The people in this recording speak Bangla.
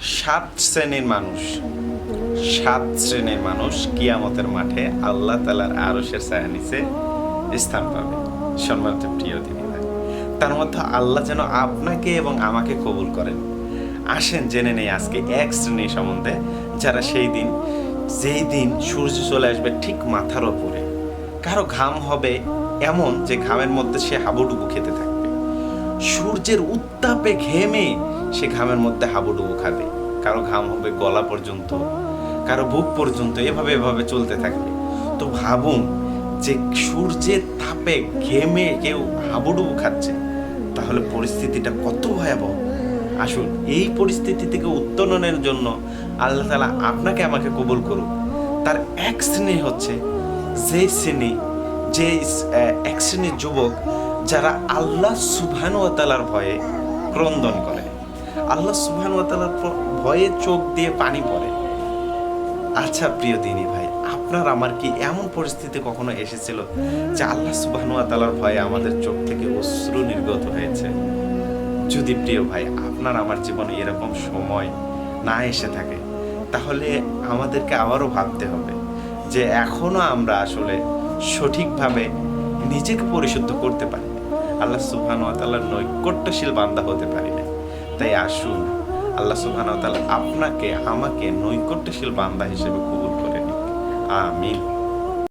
সাত শ্রেণির মানুষ। সাত শ্রেণির মানুষ কিয়ামতের মাঠে আল্লাহ তালার আরসের ছায়া নিচে স্থান পাবে। সম্মানিত প্রিয় দিদি তার মধ্যে আল্লাহ যেন আপনাকে এবং আমাকে কবুল করেন। আসেন, জেনে নেই আজকে এক শ্রেণি সম্বন্ধে যারা সেই দিন, যেই দিন সূর্য চলে আসবে ঠিক মাথার ওপরে। কারও ঘাম হবে এমন যে ঘামের মধ্যে সে হাবুডুবু খেতে থাকবে। সূর্যের উত্তাপে ঘেমে সে ঘামের মধ্যে হাবুডুবু খাবে। কারও ঘাম হবে গলা পর্যন্ত, কারও বুক পর্যন্ত, এভাবে এভাবে চলতে থাকবে। তো ভাবুন, যে সূর্যের তাপে ঘেমে কেউ হাবুডুবু খাচ্ছে, তাহলে পরিস্থিতিটা কত ভয়াবহ। আসুন, এই পরিস্থিতি থেকে উত্তরণের জন্য আল্লাহ তালা আপনাকে আমাকে কবুল করুক। তার এক শ্রেণি হচ্ছে, যে শ্রেণি, যে এক শ্রেণির যুবক যারা আল্লাহ সুবহান ও তালার ভয়ে ক্রন্দন করে। আল্লাহ সুবহান ভয়ে চোখ দিয়ে পানি পড়ে। আচ্ছা প্রিয় দিনী ভাই, আপনার আমার কি এমন পরিস্থিতি কখনো এসেছিল যে আল্লাহ সুবহান ওয়া ভয়ে আমাদের চোখ থেকে অশ্রু নির্গত হয়েছে? যদি প্রিয় ভাই, আপনার আমার জীবনে এরকম সময় না এসে থাকে, তাহলে আমাদেরকে আবারও ভাবতে হবে যে এখনও আমরা আসলে সঠিকভাবে নিজেকে পরিশুদ্ধ করতে পারি। আল্লাহ সুবহান ওয়া তাআলার নৈকট্যশীল বান্দা হতে পারি না তাই আসুন। আল্লাহ সুবহান আপনাকে আমাকে নৈকট্যশীল বান্দা হিসেবে কবুল করে নিক। আমিন।